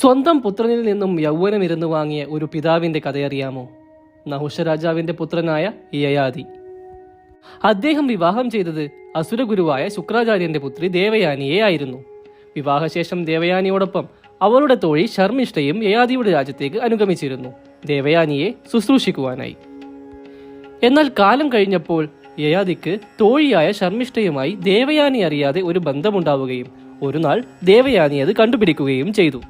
സ്വന്തം പുത്രനിൽ നിന്നും യൗവനം വാങ്ങിയ ഒരു പിതാവിന്റെ കഥയറിയാമോ? നഹുഷ രാജാവിന്റെ പുത്രനായ യയാതി. അദ്ദേഹം വിവാഹം ചെയ്തത് അസുരഗുരുവായ ശുക്രാചാര്യന്റെ പുത്രി ദേവയാനിയെ ആയിരുന്നു. വിവാഹശേഷം ദേവയാനിയോടൊപ്പം അവളുടെ തോഴി ശർമ്മിഷ്ഠയും യയാദിയുടെ രാജ്യത്തേക്ക് അനുഗമിച്ചിരുന്നു. ദേവയാനിയെ ശുശ്രൂഷിക്കുവാനായി. എന്നാൽ കാലം കഴിഞ്ഞപ്പോൾ യയാദിക്ക് തോഴിയായ ശർമ്മിഷ്ഠയുമായി ദേവയാനി അറിയാതെ ഒരു ബന്ധമുണ്ടാവുകയും ഒരു നാൾ ദേവയാനി അത് കണ്ടുപിടിക്കുകയും ചെയ്തു.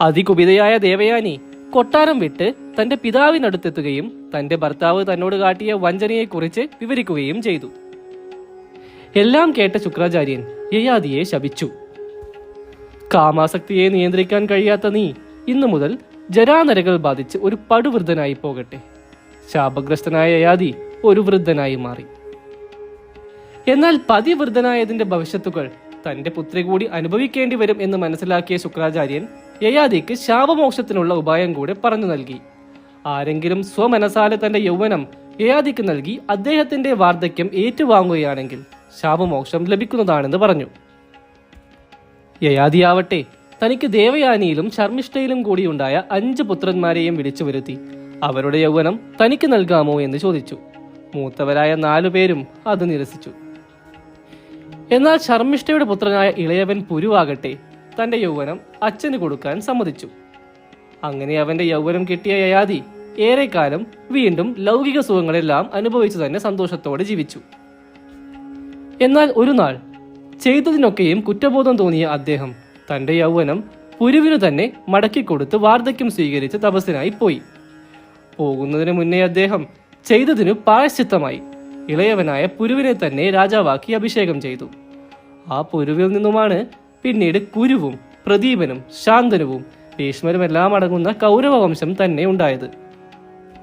അതികുപിതയായ ദേവയാനി കൊട്ടാരം വിട്ട് തന്റെ പിതാവിനടുത്തെത്തുകയും തന്റെ ഭർത്താവ് തന്നോട് കാട്ടിയ വഞ്ചനയെക്കുറിച്ച് വിവരിക്കുകയും ചെയ്തു. എല്ലാം കേട്ട ശുക്രാചാര്യൻ യയാദിയെ ശപിച്ചു. കാമാസക്തിയെ നിയന്ത്രിക്കാൻ കഴിയാത്ത നീ ഇന്നു മുതൽ ജരാനരകൾ ബാധിച്ച് ഒരു പടുവൃദ്ധനായി പോകട്ടെ. ശാപഗ്രസ്തനായ യയാദി ഒരു വൃദ്ധനായി മാറി. എന്നാൽ പതിവൃദ്ധനായതിന്റെ ഭവിഷ്യത്തുകൾ തന്റെ പുത്രി കൂടി അനുഭവിക്കേണ്ടി വരും എന്ന് മനസ്സിലാക്കിയ ശുക്രാചാര്യൻ യയാതിക്ക് ശാപമോക്ഷത്തിനുള്ള ഉപായം കൂടെ പറഞ്ഞു നൽകി. ആരെങ്കിലും സ്വമനസാലെ തന്റെ യൗവനം യയാദിക്ക് നൽകി അദ്ദേഹത്തിന്റെ വാർദ്ധക്യം ഏറ്റുവാങ്ങുകയാണെങ്കിൽ ശാപമോക്ഷം ലഭിക്കുന്നതാണെന്ന് പറഞ്ഞു. യയാതിയാവട്ടെ തനിക്ക് ദേവയാനിയിലും ശർമ്മിഷ്ഠയിലും കൂടിയുണ്ടായ അഞ്ച് പുത്രന്മാരെയും വിളിച്ചു വരുത്തി അവരുടെ യൗവനം തനിക്ക് നൽകാമോ എന്ന് ചോദിച്ചു. മൂത്തവരായ നാലുപേരും അത് നിരസിച്ചു. എന്നാൽ ശർമ്മിഷ്ഠയുടെ പുത്രനായ ഇളയവൻ പുരുവാകട്ടെ തന്റെ യൗവനം അച്ഛന് കൊടുക്കാൻ സമ്മതിച്ചു. അങ്ങനെ അവന്റെ യൗവനം കിട്ടിയ യയാതി ഏറെക്കാലം വീണ്ടും ലൗകിക സുഖങ്ങളെല്ലാം അനുഭവിച്ചു തന്നെ സന്തോഷത്തോടെ ജീവിച്ചു. എന്നാൽ ഒരു നാൾ ചെയ്തതിനൊക്കെയും കുറ്റബോധം തോന്നിയ അദ്ദേഹം തന്റെ യൗവനം പുരുവിനു തന്നെ മടക്കിക്കൊടുത്ത് വാർദ്ധക്യം സ്വീകരിച്ച് തപസ്സിനായി പോയി. പോകുന്നതിന് മുന്നേ അദ്ദേഹം ചെയ്തതിനു പായശ്ചിത്തമായി ഇളയവനായ പുരുവിനെ തന്നെ രാജാവാക്കി അഭിഷേകം ചെയ്തു. ആ പുരുവിൽ നിന്നുമാണ് പിന്നീട് കുരുവും പ്രദീപനും ശാന്തനുവും ഭീഷ്മരുമെല്ലാം അടങ്ങുന്ന കൗരവ വംശം തന്നെ ഉണ്ടായത്.